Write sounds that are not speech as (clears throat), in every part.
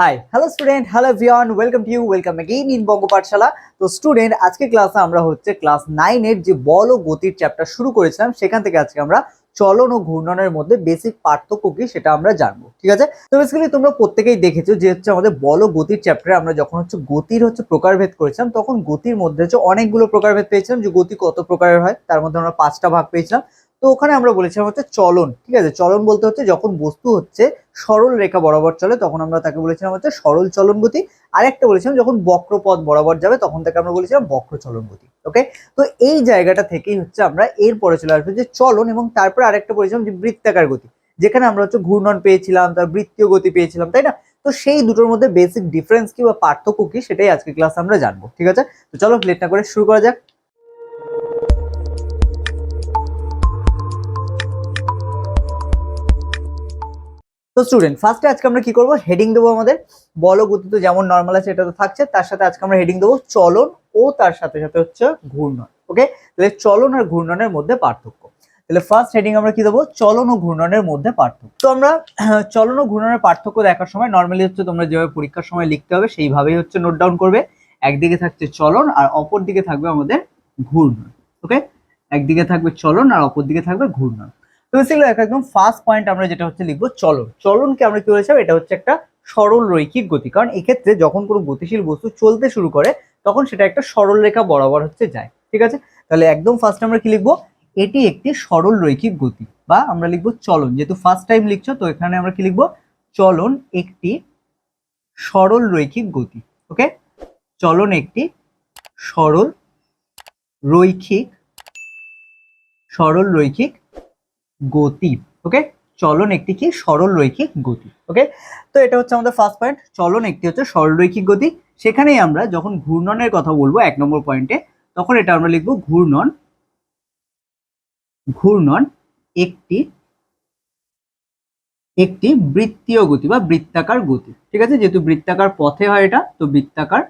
High hello student hello ভিয়ন welcome to you welcome again in Banga Pathshala তো student আজকে ক্লাসে আমরা হচ্ছে ক্লাস নাইনের যে বল ও গতির চ্যাপ্টার শুরু করেছিলাম, সেখান থেকে আজকে আমরা চলন ও ঘূর্ণনের মধ্যে বেসিক পার্থক্য কি সেটা আমরা জানব, ঠিক আছে? তো বেসিক্যালি তোমরা প্রত্যেকেই দেখেছ যে হচ্ছে আমাদের বল গতির চ্যাপ্টারে আমরা যখন হচ্ছে গতির হচ্ছে প্রকারভেদ করেছিলাম, তখন গতির মধ্যে হচ্ছে অনেকগুলো প্রকারভেদ পেয়েছিলাম, যে গতি কত প্রকারের হয়, তার মধ্যে আমরা পাঁচটা ভাগ পেয়েছিলাম। তো ওখানে আমরা বলেছিলাম হচ্ছে চলন, ঠিক আছে? চলন বলতে হচ্ছে যখন বস্তু হচ্ছে সরল রেখা বরাবর চলে, তখন আমরা তাকে বলেছিলাম হচ্ছে সরল চলন গতি। আর একটা বলেছিলাম যখন বক্রপথ বরাবর যাবে, তখন তাকে আমরা বলেছিলাম বক্র চলন গতি ওকে তো এই জায়গাটা থেকেই হচ্ছে আমরা এরপরে চলে আসব যে চলন এবং তারপরে আরেকটা বলেছিলাম যে বৃত্তাকার গতি, যেখানে আমরা হচ্ছে ঘূর্ণন পেয়েছিলাম, তার বৃত্তীয় গতি পেয়েছিলাম, তাই না? তো সেই দুটোর মধ্যে বেসিক ডিফারেন্স কি বা পার্থক্য কি সেটাই আজকে ক্লাস আমরা জানব, ঠিক আছে? তো চলো লেট না করে শুরু করা যাক। তো স্টুডেন্ট ফার্স্টে আজকে আমরা কি করব? হেডিং দেবো আমাদের। বল ও গতি তো যেমন নর্মাল আছে, এটা তো থাকছে। তার সাথে আজকে আমরা হেডিং দেবো চলন ও তার সাথে সাথে হচ্ছে ঘূর্ণন ওকে তাহলে চলন আর ঘূর্ণনের মধ্যে পার্থক্য। তাহলে ফার্স্ট হেডিং আমরা কি দেবো? চলন ও ঘূর্ণনের মধ্যে পার্থক্য। তো আমরা, (clears throat) চলন ও ঘূর্ণনের পার্থক্য দেখার সময় নর্মালি হচ্ছে তোমরা যেভাবে পরীক্ষার সময় লিখতে হবে, সেইভাবেই হচ্ছে নোট ডাউন করবে। একদিকে থাকছে চলন আর অপর দিকে থাকবে আমাদের ঘূর্ণন ওকে একদিকে থাকবে চলন আর অপর দিকে থাকবে ঘূর্ণন। তো বেসিক্যালি একদম ফার্স্ট পয়েন্ট আমরা যেটা হচ্ছে লিখব চলন। চলনকে আমরা কি বলেছিলাম? এটা হচ্ছে একটা সরল রৈখিক গতি। কারণ এক্ষেত্রে যখন কোনো গতিশীল বস্তু চলতে শুরু করে, তখন সেটা একটা সরল রেখা বরাবর হচ্ছে যায়। ঠিক আছে? তাহলে একদম ফার্স্ট আমরা কি লিখব? এটি একটি সরল রৈখিক গতি বা আমরা লিখব চলন। যেহেতু ফার্স্ট টাইম লিখছো, তো এখানে আমরা কি লিখব? চলন একটি সরল রৈখিক গতি। ওকে চলন একটি সরল রৈখিক সরল রৈখিক গতি ওকে চলন একটি কি? সরল রৈখিক গতি ওকে তো এটা হচ্ছে আমাদের ফার্স্ট পয়েন্ট চলন একটি হচ্ছে সরল রৈখিক গতি। সেখানেই আমরা যখন ঘূর্ণনের কথা বলব, এক নম্বর পয়েন্টে তখন এটা আমরা লিখব ঘূর্ণন ঘূর্ণন একটি একটি বৃত্তীয় গতি বা বৃত্তাকার গতি, ঠিক আছে? যেহেতু বৃত্তাকার পথে হয় এটা, তো বৃত্তাকার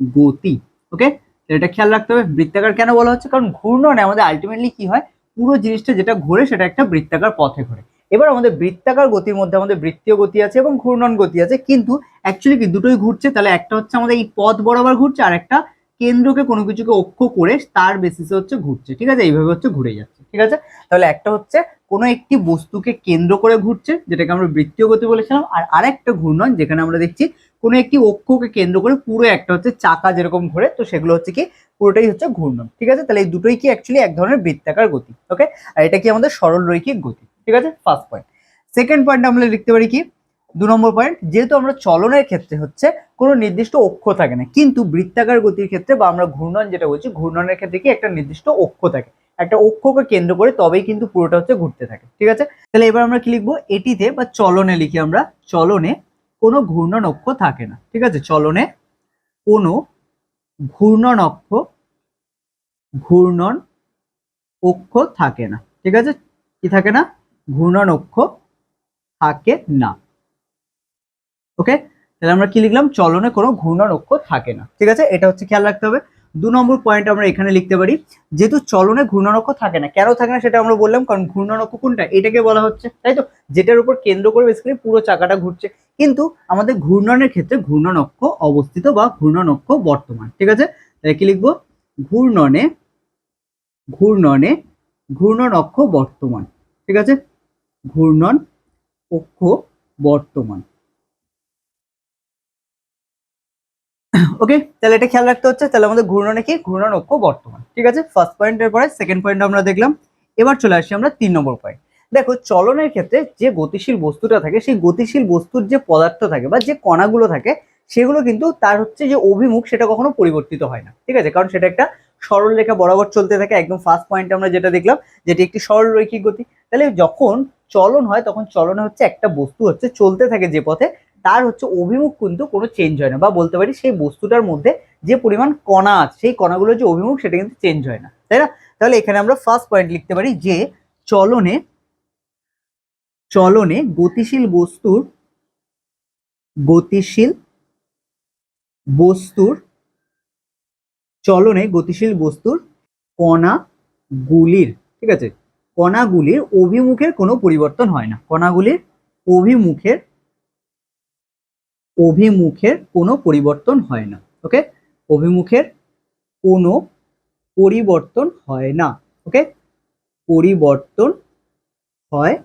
গতি ওকে এটা খেয়াল রাখতে হবে, বৃত্তাকার কেন বলা হচ্ছে? কারণ ঘূর্ণনে আমাদের আলটিমেটলি কি হয়? পুরো জিনিসটা যেটা ঘোরে সেটা একটা বৃত্তাকার পথে ঘোরে। এবার আমাদের বৃত্তাকার গতির মধ্যে আমাদের বৃত্তীয় গতি আছে এবং ঘূর্ণন গতি আছে, কিন্তু অ্যাকচুয়ালি কি দুটোই ঘুরছে, তাহলে একটা হচ্ছে আমাদের এই পথ বরাবর ঘুরছে আর একটা কেন্দ্রকে কোনো কিছুকে অক্ষ করে তার বেসিসে হচ্ছে ঘুরছে। ঠিক আছে? এইভাবে হচ্ছে ঘুরে যাচ্ছে। ঠিক আছে? তাহলে একটা হচ্ছে কোনো একটি বস্তুকে কেন্দ্র করে ঘুরছে, যেটাকে আমরা বৃত্তীয় গতি বলেছিলাম, আর আরেকটা ঘূর্ণন যেখানে আমরা দেখছি কোনো একটি অক্ষকে কেন্দ্র করে পুরো একটা হচ্ছে চাকা যেরকম ঘোরে, তো সেগুলো হচ্ছে কি পুরোটাই হচ্ছে ঘূর্ণন, ঠিক আছে? তাহলে এই দুটোই কি অ্যাকচুয়ালি এক ধরনের বৃত্তাকার গতি ওকে আর এটা কি আমাদের সরল রৈখিক গতি, ঠিক আছে? ফার্স্ট পয়েন্ট সেকেন্ড পয়েন্ট আমরা লিখতে পারি কি? দু নম্বর পয়েন্ট যেহেতু আমরা চলনের ক্ষেত্রে হচ্ছে কোনো নির্দিষ্ট অক্ষ থাকে না, কিন্তু বৃত্তাকার গতির ক্ষেত্রে বা আমরা ঘূর্ণন যেটা বলছি, ঘূর্ণনের ক্ষেত্রে কি একটা নির্দিষ্ট অক্ষ থাকে। একটা অক্ষকে কেন্দ্র করে তবেই কিন্তু পুরোটা হচ্ছে ঘুরতে থাকে, ঠিক আছে? তাহলে এবার আমরা কি লিখব? এটিতে বা চলনে লিখি আমরা, চলনে কোনো ঘূর্ণন অক্ষ থাকে না। ঠিক আছে? চলনে কোনো ঘূর্ণন অক্ষ ঘূর্ণন অক্ষ থাকে না। ঠিক আছে? কি থাকে না? ঘূর্ণন অক্ষ থাকে না। ওকে? তাহলে আমরা কি লিখলাম? চলনে কোনো ঘূর্ণন অক্ষ থাকে না। ঠিক আছে? এটা হচ্ছে খেয়াল রাখতে হবে। দু নম্বর পয়েন্ট আমরা এখানে লিখতে পারি, যেহেতু চলনে ঘূর্ণন অক্ষ থাকে না, কেন থাকে না সেটা আমরা বললাম, কারণ ঘূর্ণন অক্ষ কোনটা? এটাকে বলা হচ্ছে, তাই তো? যেটার উপর কেন্দ্র করে বেসিক্যালি পুরো চাকাটা ঘুরছে। কিন্তু আমাদের ঘূর্ণনের ক্ষেত্রে ঘূর্ণন অক্ষ অবস্থিত বা ঘূর্ণন অক্ষ বর্তমান, ঠিক আছে? কি লিখব? ঘূর্ণনে ঘূর্ণনে ঘূর্ণন অক্ষ বর্তমান, ঠিক আছে? ঘূর্ণন অক্ষ বর্তমান। ওকে তাহলে এটা খেয়াল রাখতে হচ্ছে, তাহলে আমাদের ঘূর্ণনে কি? ঘূর্ণন অক্ষ বর্তমান, ঠিক আছে? ফার্স্ট পয়েন্টের পরে সেকেন্ড পয়েন্ট আমরা দেখলাম। এবার চলে আসি আমরা তিন নম্বর পয়েন্ট দেখো, চলনের ক্ষেত্রে যে গতিশীল বস্তুটা থাকে, সেই গতিশীল বস্তুর যে পদার্থ থাকে বা যে কণাগুলো থাকে, সেগুলো কিন্তু তার হচ্ছে যে অভিমুখ সেটা কখনো পরিবর্তিত হয় না। ঠিক আছে? কারণ সেটা একটা সরল রেখা বরাবর চলতে থাকে। একদম ফার্স্ট পয়েন্টে আমরা যেটা দেখলাম, যেটি একটি সরল রৈখিক গতি। তাহলে যখন চলন হয়, তখন চলনে হচ্ছে একটা বস্তু হচ্ছে চলতে থাকে যে পথে, তার হচ্ছে অভিমুখ কিন্তু কোনো চেঞ্জ হয় না বা বলতে পারি সেই বস্তুটার মধ্যে যে পরিমাণ কণা আছে, সেই কণাগুলোর যে অভিমুখ সেটা কিন্তু চেঞ্জ হয় না। তাই না? তাহলে এখানে আমরা ফার্স্ট পয়েন্ট লিখতে পারি যে, চলনে চলনে গতিশীল বস্তুর গতিশীল বস্তুর চলনে গতিশীল বস্তুর কণাগুলির, ঠিক আছে? কণাগুলির অভিমুখের কোনো পরিবর্তন হয় না। কণাগুলির অভিমুখের অভিমুখের কোনো পরিবর্তন হয় না, ওকে? অভিমুখের কোনো পরিবর্তন হয় না, ওকে? পরিবর্তন হয়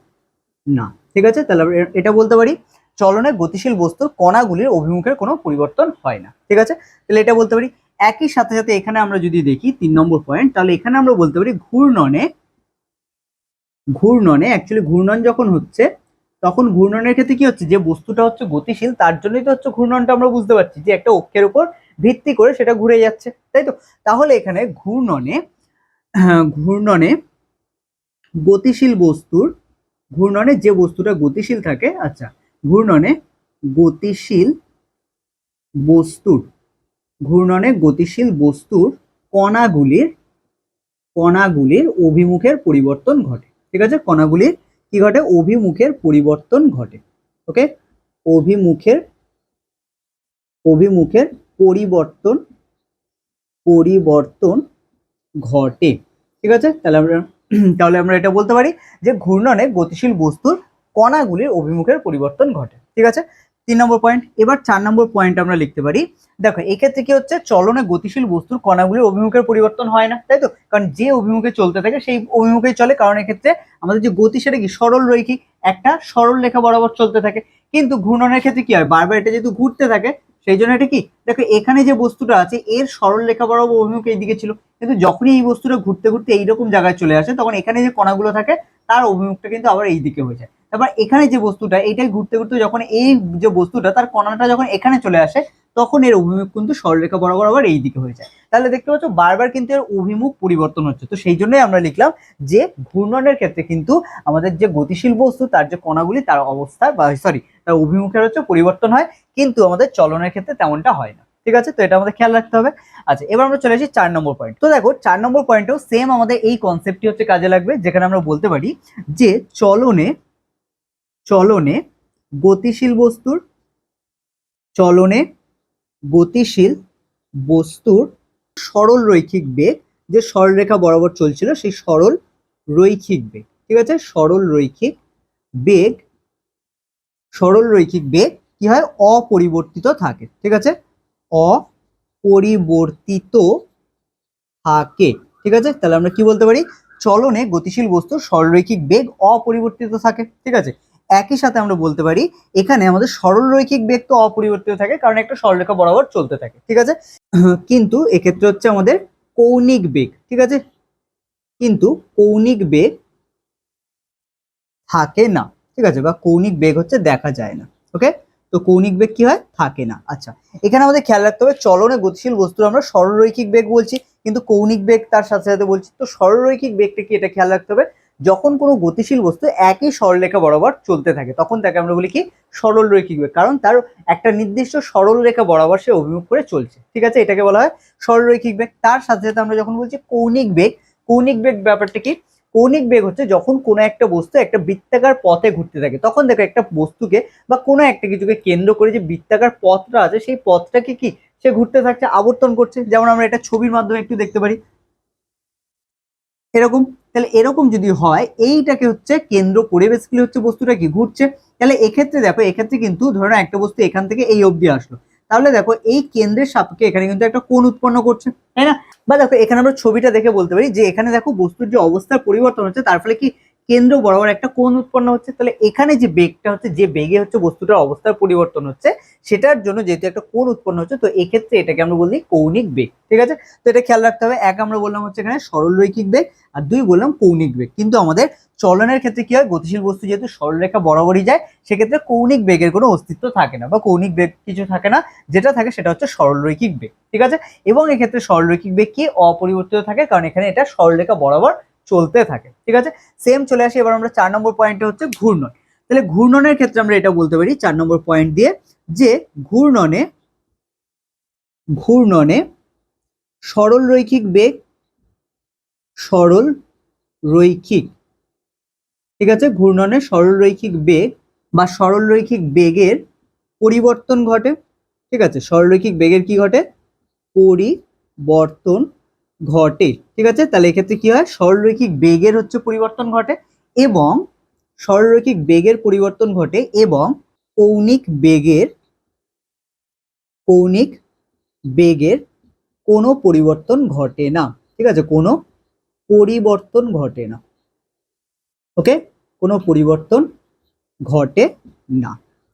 না। ঠিক আছে? তাহলে এটা বলতে পারি, চলনে গতিশীল বস্তুর কণাগুলির অভিমুখের কোনো পরিবর্তন হয় না। ঠিক আছে? তাহলে এটা বলতে পারি, একই সাথে সাথে এখানে আমরা যদি দেখি তিন নম্বর পয়েন্ট তাহলে এখানে আমরা বলতে পারি ঘূর্ণনে ঘূর্ণনে অ্যাকচুয়ালি ঘূর্ণন যখন হচ্ছে, তখন ঘূর্ণনের ক্ষেত্রে কি হচ্ছে? যে বস্তুটা হচ্ছে গতিশীল, তার জন্যই তো হচ্ছে ঘূর্ণনটা আমরা বুঝতে পারছি যে একটা অক্ষের উপর ভিত্তি করে সেটা ঘুরে যাচ্ছে। তাই তো? তাহলে এখানে ঘূর্ণনে ঘূর্ণনে গতিশীল বস্তুর ঘূর্ণনে যে বস্তুটা গতিশীল থাকে আচ্ছা ঘূর্ণনে গতিশীল বস্তুর, ঘূর্ণনে গতিশীল বস্তুর কণাগুলির কণাগুলির অভিমুখের পরিবর্তন ঘটে। ঠিক আছে? কণাগুলির কি ঘটে? অভিমুখের পরিবর্তন ঘটে। ওকে? অভিমুখের অভিমুখের পরিবর্তন পরিবর্তন ঘটে। ঠিক আছে? তাহলে আমরা (clears throat) তাহলে আমরা এটা বলতে পারি যে ঘূর্ণনে গতিশীল বস্তুর কণাগুলির অভিমুখের পরিবর্তন ঘটে, ঠিক আছে? তিন নম্বর পয়েন্ট এবার চার নম্বর পয়েন্ট আমরা লিখতে পারি, দেখো, এক্ষেত্রে কি হচ্ছে? চলনে গতিশীল বস্তুর কণাগুলির অভিমুখের পরিবর্তন হয় না, তাই তো? কারণ যে অভিমুখে চলতে থাকে সেই অভিমুখেই চলে, কারণ এক্ষেত্রে আমাদের যে গতি সেটা কি? সরল রৈখিক, একটা সরল রেখা বরাবর চলতে থাকে। কিন্তু ঘূর্ণনের ক্ষেত্রে কি হয়? বারবার এটা যেহেতু ঘুরতে থাকে সেই জন্য এটা কি? দেখো, এখানে যে বস্তুটা আছে, এর সরল রেখা বরাবর অভিমুখ এইদিকে ছিল। কিন্তু যখনই এই বস্তুটা ঘুরতে ঘুরতে এইরকম জায়গায় চলে আসে, তখন এখানে যে কণাগুলো থাকে, তার অভিমুখটা কিন্তু আবার এই দিকে হয়ে যায়। তারপর এখানে যে বস্তুটা, এইটাই ঘুরতে ঘুরতে যখন এই যে বস্তুটা, তার কণাটা যখন এখানে চলে আসে, তখন এর অভিমুখ কিন্তু সরলরেখা বরাবর আবার এই দিকে হয়ে যায়। তাহলে দেখতে পাচ্ছ, বারবার কিন্তু এর অভিমুখ পরিবর্তন হচ্ছে। তো সেই জন্যই আমরা লিখলাম যে, ঘূর্ণনের ক্ষেত্রে কিন্তু আমাদের যে গতিশীল বস্তু, তার যে কণাগুলি, তার অবস্থা বা সরি তার অভিমুখের হচ্ছে পরিবর্তন হয়, কিন্তু আমাদের চলনের ক্ষেত্রে তেমনটা হয় না। ঠিক আছে? তো এটা আমাদের খেয়াল রাখতে হবে। আচ্ছা এবার আমরা চলে আসি চার নম্বর পয়েন্ট তো দেখো, চার নম্বর পয়েন্টেও সেম আমাদের এই কনসেপ্টটি হচ্ছে কাজে লাগবে, যেখানে আমরা বলতে পারি যে, চলনে চলনে গতিশীল বস্তুর, চলনে গতিশীল বস্তুর সরল রৈখিক বেগ, যে সরলরেখা বরাবর চলছিল সেই সরল রৈখিক বেগ, ঠিক আছে? সরল রৈখিক বেগ, সরল রৈখিক বেগ কি হয়? অপরিবর্তিত থাকে, ঠিক আছে? অপরিবর্তিত থাকে, ঠিক আছে? তাহলে আমরা কি বলতে পারি? চলনে গতিশীল বস্তুর সরলরৈখিক বেগ অপরিবর্তিত থাকে, ঠিক আছে? একই সাথে আমরা বলতে পারি, এখানে আমাদের সরল রৈখিক বেগ তো অপরিবর্তিত থাকে, কারণ একটা সরলরেখা বরাবর চলতে থাকে, ঠিক আছে? কিন্তু এক্ষেত্রে হচ্ছে আমাদের কৌণিক বেগ, ঠিক আছে? কিন্তু কৌণিক বেগ থাকে না, ঠিক আছে? বা কৌণিক বেগ হচ্ছে দেখা যায় না ওকে তো কৌণিক বেগ কি হয়? থাকে না আচ্ছা। এখানে আমাদের খেয়াল রাখতে হবে, চলনে গতিশীল বস্তু আমরা সরলরৈখিক বেগ বলছি, কিন্তু কৌণিক বেগ তার সাথে সাথে বলছি, তো সরলরৈখিক বেগটা কি এটা খেয়াল রাখতে হবে? যখন কোনো গতিশীল বস্তু একই সরলরেখা বরাবর চলতে থাকে, তখন তাকে আমরা বলি কি? সরল রৈখিক বেগ কারণ তার একটা নির্দিষ্ট সরল রেখা বরাবর সে অভিমুখ করে চলছে। ঠিক আছে? এটাকে বলা হয় সরল রৈখিক বেগ তার সাথে সাথে আমরা যখন বলছি কৌণিক বেগ কৌণিক বেগ ব্যাপারটা কি? কৌণিক বেগ হচ্ছে যখন কোনো একটা বস্তু একটা বৃত্তাকার পথে ঘুরতে থাকে, তখন দেখো একটা বস্তুকে বা কোনো একটা কিছুকে কেন্দ্র করে যে বৃত্তাকার পথটা আছে, সেই পথটাকে কি? সে ঘুরতে থাকছে, আবর্তন করছে। যেমন আমরা এটা ছবির মাধ্যমে একটু দেখতে পারি। এরকম? তাহলে এরকম যদি হয়, এইটাকে হচ্ছে কেন্দ্র করে বেসিক্যালি হচ্ছে বস্তুটা কি ঘুরছে? তাহলে এক্ষেত্রে দেখো, এক্ষেত্রে কিন্তু ধরো একটা বস্তু এখান থেকে এই অবধি আসলো। তাহলে দেখো, এই কেন্দ্রের সাপেক্ষে এখানে কিন্তু একটা কোণ উৎপন্ন করছে, তাই না? বা দেখো, এখানে আমরা ছবিটা দেখে বলতে পারি যে এখানে দেখো বস্তুর যে অবস্থার পরিবর্তন হচ্ছে, তার ফলে কি কেন্দ্র বরাবর একটা কোণ উৎপন্ন হচ্ছে, তাহলে এখানে যে বেগটা হচ্ছে, যে বেগে হচ্ছে বস্তুটার অবস্থার পরিবর্তন হচ্ছে, সেটার জন্য যেহেতু একটা কোণ উৎপন্ন হচ্ছে, তো এক্ষেত্রে এটাকে আমরা বলি কৌণিক বেগ, ঠিক আছে? তো এটা খেয়াল রাখতে হবে, এক আমরা বললাম হচ্ছে এখানে সরল রৈখিক বেগ, আর দুই বললাম কৌণিক বেগ। কিন্তু আমাদের চলনের ক্ষেত্রে কি হয়, গতিশীল বস্তু যেহেতু সরলরেখা বরাবরই যায়, সেক্ষেত্রে কৌণিক বেগের কোনো অস্তিত্ব থাকে না, বা কৌণিক বেগ কিছু থাকে না, যেটা থাকে সেটা হচ্ছে সরলরৈখিক বেগ, ঠিক আছে? এবং এক্ষেত্রে সরলরৈখিক বেগ কি? অপরিবর্তিত থাকে, কারণ এখানে এটা সরলরেখা বরাবর চলতে থাকে, ঠিক আছে? সেম চলে আসি, এবার আমরা চার নম্বর পয়েন্টে হচ্ছে ঘূর্ণন। তাহলে ঘূর্ণনের ক্ষেত্রে আমরা এটা বলতে পারি, চার নম্বর পয়েন্ট দিয়ে যে ঘূর্ণনে ঘূর্ণনে সরল রৈখিক বেগ, সরল রৈখিক, ঠিক আছে? ঘূর্ণনে সরল রৈখিক বেগ বা সরল রৈখিক বেগের পরিবর্তন ঘটে, ঠিক আছে? সরল রৈখিক বেগের কি ঘটে? পরিবর্তন ঘটে, ঠিক আছে? তাহলে এক্ষেত্রে কি হয়? সরলরৈখিক বেগের হচ্ছে পরিবর্তন ঘটে এবং সরলরৈখিক বেগের পরিবর্তন ঘটে এবং কৌণিক বেগের কৌণিক বেগের কোনো পরিবর্তন ঘটে না, ঠিক আছে? কোনো পরিবর্তন ঘটে না, ওকে? কোনো পরিবর্তন ঘটে না,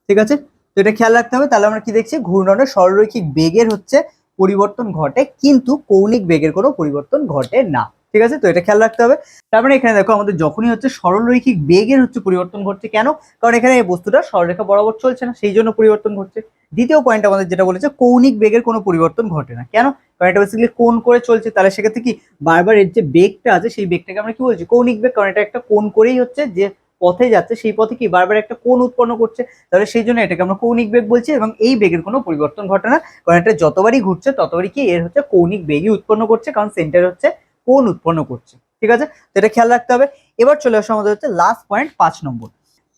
ঠিক আছে? তো এটা খেয়াল রাখতে হবে। তাহলে আমরা কি দেখছি? ঘূর্ণনের সরলরৈখিক বেগের হচ্ছে পরিবর্তন ঘটে, কিন্তু কৌণিক বেগের কোনো পরিবর্তন ঘটে না। ঠিক আছে? তো এটা খেয়াল রাখতে হবে। তারপরে এখানে দেখো আমাদের যখনই হচ্ছে সরলরৈখিক বেগের হচ্ছে পরিবর্তন ঘটছে কেন? কারণ এখানে এই বস্তুটা সরলরেখা বরাবর চলছে না, সেই জন্য পরিবর্তন ঘটছে। দ্বিতীয় পয়েন্ট আমাদের যেটা বলেছে, কৌণিক বেগের কোনো পরিবর্তন ঘটে না। কেন? কারণ এটা বেসিক্যালি কোণ করে চলছে। তাহলে সেক্ষেত্রে কি? বারবার এর যে বেগটা আছে, সেই বেগটাকে আমরা কি বলছি? কৌণিক বেগ। কারণ এটা একটা কোন করেই হচ্ছে যে পথে যাচ্ছে, সেই পথে কি বারবার একটা কোণ উৎপন্ন করছে? তাহলে সেই জন্য এটাকে আমরা কৌণিক বেগ বলছি এবং এই বেগের কোনো পরিবর্তন ঘটে না। কারণ এটা যতবারই ঘুরছে, ততবারই কি এর হচ্ছে কৌণিক বেগই উৎপন্ন করছে, কারণ সেন্টার হচ্ছে কোণ উৎপন্ন করছে। ঠিক আছে? তো এটা খেয়াল রাখতে হবে। এবার চলে আসো আমাদের হচ্ছে লাস্ট পয়েন্ট পাঁচ নম্বর।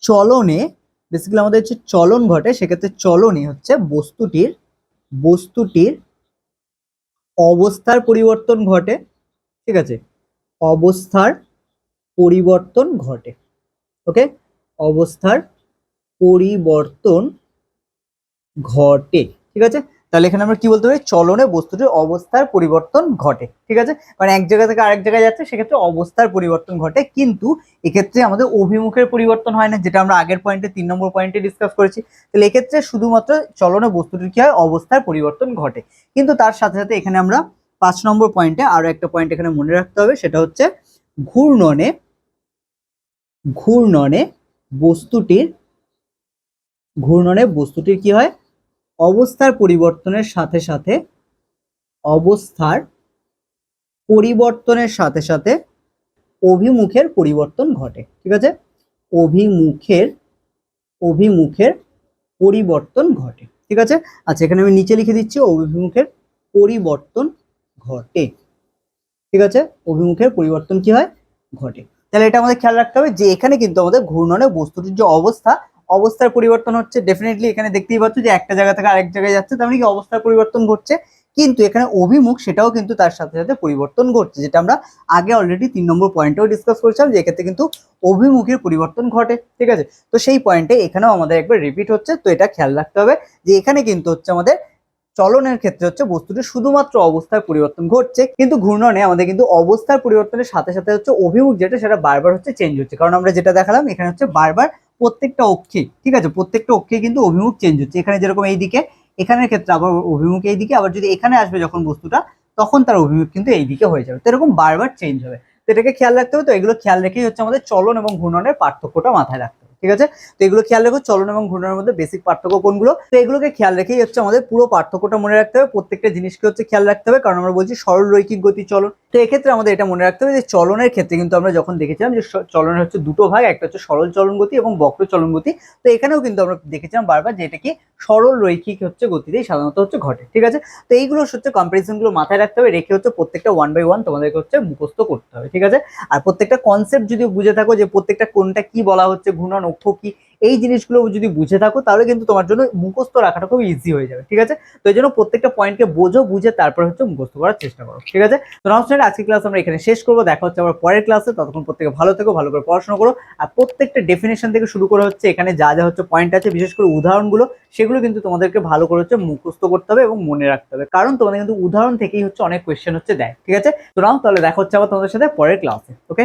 চলনে বেসিক্যালি আমাদের হচ্ছে চলন ঘটে, সেক্ষেত্রে চলনে হচ্ছে বস্তুটির বস্তুটির অবস্থার পরিবর্তন ঘটে। ঠিক আছে? অবস্থার পরিবর্তন ঘটে। ওকে? অবস্থার পরিবর্তন ঘটে, ঠিক আছে? তাহলে এখানে আমরা কি বলতে পারি? চলনে বস্তুটির অবস্থার পরিবর্তন ঘটে, ঠিক আছে? মানে এক জায়গা থেকে আরেক জায়গায় যাচ্ছে, সেক্ষেত্রে অবস্থার পরিবর্তন ঘটে। কিন্তু এক্ষেত্রে আমাদের অভিমুখের পরিবর্তন হয় না, যেটা আমরা আগের পয়েন্টে তিন নম্বর পয়েন্টে ডিসকাস করেছি। তাহলে এক্ষেত্রে শুধুমাত্র চলনে বস্তুটির কি হয়? অবস্থার পরিবর্তন ঘটে। কিন্তু তার সাথে সাথে এখানে আমরা পাঁচ নম্বর পয়েন্টে আরও একটা পয়েন্ট এখানে মনে রাখতে হবে, সেটা হচ্ছে ঘূর্ণনে ঘূর্ণনে বস্তুটির ঘূর্ণনে বস্তুটির কি হয়? অবস্থার পরিবর্তনের সাথে সাথে অবস্থার পরিবর্তনের সাথে সাথে অভিমুখের পরিবর্তন ঘটে, ঠিক আছে? অভিমুখের অভিমুখের পরিবর্তন ঘটে, ঠিক আছে? আচ্ছা এখানে আমি নিচে লিখে দিচ্ছি, অভিমুখের পরিবর্তন ঘটে, ঠিক আছে? অভিমুখের পরিবর্তন কি হয়? ঘটে। তাহলে এটা আমাদের খেয়াল রাখতে হবে যে এখানে কিন্তু আমাদের ঘূর্ণনে বস্তুটির যে অবস্থা, অবস্থার পরিবর্তন হচ্ছে। ডেফিনেটলি এখানে দেখতেই পাচ্ছ যে একটা জায়গা থেকে আরেক জায়গায় যাচ্ছে, তার মানে কি অবস্থার পরিবর্তন ঘটছে। কিন্তু এখানে অভিমুখ সেটাও কিন্তু তার সাথে সাথে পরিবর্তন ঘটছে, যেটা আমরা আগে অলরেডি তিন নম্বর পয়েন্টেও ডিসকাস করেছিলাম যে এক্ষেত্রে কিন্তু অভিমুখের পরিবর্তন ঘটে, ঠিক আছে? তো সেই পয়েন্টে এখানেও আমাদের একবার রিপিট হচ্ছে। তো এটা খেয়াল রাখতে হবে যে এখানে কিন্তু হচ্ছে আমাদের চলনের ক্ষেত্রে হচ্ছে বস্তুটি শুধুমাত্র অবস্থার পরিবর্তন ঘটছে, কিন্তু ঘূর্ণনে আমাদের কিন্তু অবস্থার পরিবর্তনের সাথে সাথে হচ্ছে অভিমুখ যেটা, সেটা বারবার হচ্ছে চেঞ্জ হচ্ছে। কারণ আমরা যেটা দেখালাম, এখানে হচ্ছে বারবার প্রত্যেকটা অক্ষে, ঠিক আছে? প্রত্যেকটা অক্ষে কিন্তু অভিমুখ চেঞ্জ হচ্ছে। এখানে যেরকম এইদিকে, এখানের ক্ষেত্রে আবার অভিমুখ এইদিকে, আবার যদি এখানে আসবে যখন বস্তুটা, তখন তার অভিমুখ কিন্তু এইদিকে হয়ে যাবে। তো এরকম বারবার চেঞ্জ হবে। তো এটাকে খেয়াল রাখতে হবে। তো এগুলো খেয়াল রেখেই হচ্ছে আমাদের চলন এবং ঘূর্ণনের পার্থক্যটা মাথায় রাখতে ঠিক আছে? তো এগুলো খেয়াল রেখো, চলন এবং ঘূর্ণনের মধ্যে বেসিক পার্থক্য কোনগুলো? তো এগুলোকে খেয়াল রেখেই হচ্ছে আমাদের পুরো পার্থক্যটা মনে রাখতে হবে, প্রত্যেকটা জিনিসকে হচ্ছে খেয়াল রাখতে হবে, কারণ আমরা বলছি সরল রৈখিক গতি চলন। তো এক্ষেত্রে আমাদের এটা মনে রাখতে হবে যে চলনের ক্ষেত্রে কিন্তু আমরা যখন দেখেছিলাম যে চলনের হচ্ছে দুটো ভাগ, একটা হচ্ছে সরল চলন গতি এবং বক্র চলন গতি, তো এখানেও কিন্তু আমরা দেখেছিলাম বারবার যে এটা কি সরল রৈখিক হচ্ছে গতিতেই সাধারণত হচ্ছে ঘটে, ঠিক আছে? তো এইগুলো হচ্ছে কম্পারিজনগুলো মাথায় রাখতে হবে, রেখে হচ্ছে প্রত্যেকটা ওয়ান বাই ওয়ান তোমাদেরকে হচ্ছে মুখস্থ করতে হবে, ঠিক আছে? আর প্রত্যেকটা কনসেপ্ট যদি বুঝে থাকো যে প্রত্যেকটা কোনটা কি বলা হচ্ছে ঘূর্ণন অক্ষ কি? এই জিনিসগুলো যদি বুঝে থাকো, তাহলে কিন্তু তোমার জন্য মুখস্থ রাখাটা খুব ইজি হয়ে যাবে, ঠিক আছে? তো এই জন্য প্রত্যেকটা পয়েন্টকে বোঝো, বুঝে তারপর হচ্ছে মুখস্থ করার চেষ্টা করো, ঠিক আছে? তো নমস্কার আজকে ক্লাস আমরা এখানে শেষ করব। দেখা হচ্ছে আবার পরের ক্লাসে ততক্ষণ প্রত্যেকে ভালো থেকো, ভালো করে পড়াশোনা করো। আর প্রত্যেকটা ডেফিনেশন থেকে শুরু করে হচ্ছে এখানে যা যা হচ্ছে পয়েন্ট আছে, বিশেষ করে উদাহরণগুলো, সেগুলো কিন্তু তোমাদেরকে ভালো করে হচ্ছে মুখস্থ করতে হবে এবং মনে রাখতে হবে। কারণ তোমাদের কিন্তু উদাহরণ থেকেই হচ্ছে অনেক কোয়েশ্চেন হচ্ছে দেয়, ঠিক আছে? তো নাও, তাহলে দেখা হচ্ছে আবার তোমাদের সাথে পরের ক্লাসে ওকে